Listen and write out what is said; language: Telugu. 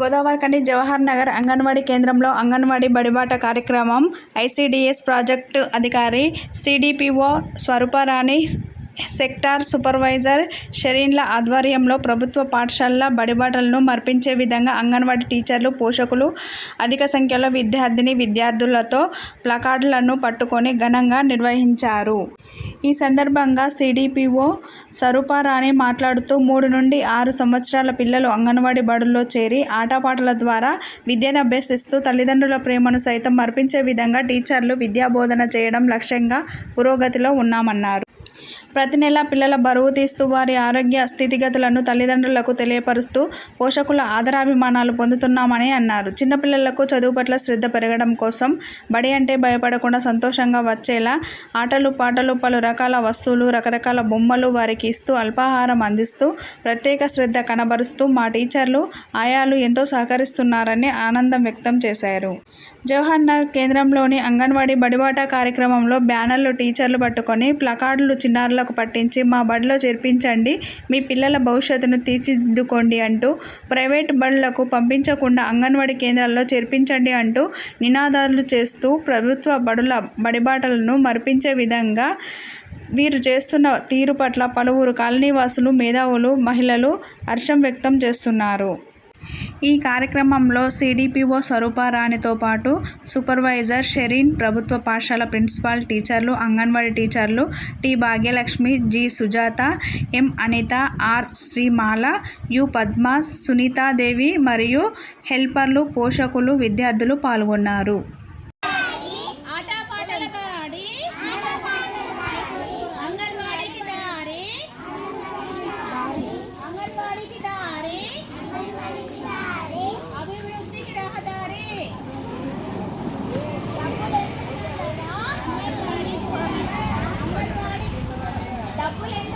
గోదావరికని జవహర్ నగర్ అంగన్వాడీ కేంద్రంలో అంగన్వాడీ బడిబాట కార్యక్రమం ఐసిడిఎస్ ప్రాజెక్టు అధికారి సిడిపిఓ స్వరూపారాణి సెక్టార్ సూపర్వైజర్ షరీన్ల ఆధ్వర్యంలో ప్రభుత్వ పాఠశాలల బడిబాటలను మర్పించే విధంగా అంగన్వాడీ టీచర్లు పోషకులు అధిక సంఖ్యలో విద్యార్థిని విద్యార్థులతో ప్లకార్డులను పట్టుకొని ఘనంగా నిర్వహించారు. ఈ సందర్భంగా సిడిపిఓ సరూపారాణి మాట్లాడుతూ మూడు నుండి ఆరు సంవత్సరాల పిల్లలు అంగన్వాడీ బడుల్లో చేరి ఆటపాటల ద్వారా విద్యను అభ్యసిస్తూ తల్లిదండ్రుల ప్రేమను సైతం మర్పించే విధంగా టీచర్లు విద్యాబోధన చేయడం లక్ష్యంగా పురోగతిలో ఉన్నామన్నారు. ప్రతి నెల పిల్లల బరువు తీస్తూ వారి ఆరోగ్య స్థితిగతులను తల్లిదండ్రులకు తెలియపరుస్తూ పోషకుల ఆదరాభిమానాలు పొందుతున్నామని అన్నారు. చిన్నపిల్లలకు చదువు పట్ల శ్రద్ధ పెరగడం కోసం బడి అంటే భయపడకుండా సంతోషంగా వచ్చేలా ఆటలు పాటలు పలు రకాల వస్తువులు రకరకాల బొమ్మలు వారికి ఇస్తూ అల్పాహారం అందిస్తూ ప్రత్యేక శ్రద్ధ కనబరుస్తూ మా టీచర్లు ఆయాలు ఎంతో సహకరిస్తున్నారని ఆనందం వ్యక్తం చేశారు. జవహర్ నగర్ కేంద్రంలోని అంగన్వాడీ బడిబాట కార్యక్రమంలో బ్యానర్లు టీచర్లు పట్టుకొని ప్లకార్డులు చిన్నారులకు పట్టించి మా బడిలో చేర్పించండి మీ పిల్లల భవిష్యత్తును తీర్చిదిద్దుకోండి అంటూ ప్రైవేట్ బడులకు పంపించకుండా అంగన్వాడీ కేంద్రాల్లో చేర్పించండి అంటూ నినాదాలు చేస్తూ ప్రభుత్వ బడుల బడిబాటలను మరిపించే విధంగా వీరు చేస్తున్న తీరు పట్ల పలువురు కాలనీవాసులు మేధావులు మహిళలు హర్షం వ్యక్తం చేస్తున్నారు. ఈ కార్యక్రమంలో సిడిపిఓ స్వరూపారాణితో పాటు సూపర్వైజర్ షెరీన్ ప్రభుత్వ పాఠశాల ప్రిన్సిపాల్ టీచర్లు అంగన్వాడీ టీచర్లు T Bhagyalakshmi G Sujatha M Anitha R Srimala U Padma Sunithadevi మరియు హెల్పర్లు పోషకులు విద్యార్థులు పాల్గొన్నారు. culeta.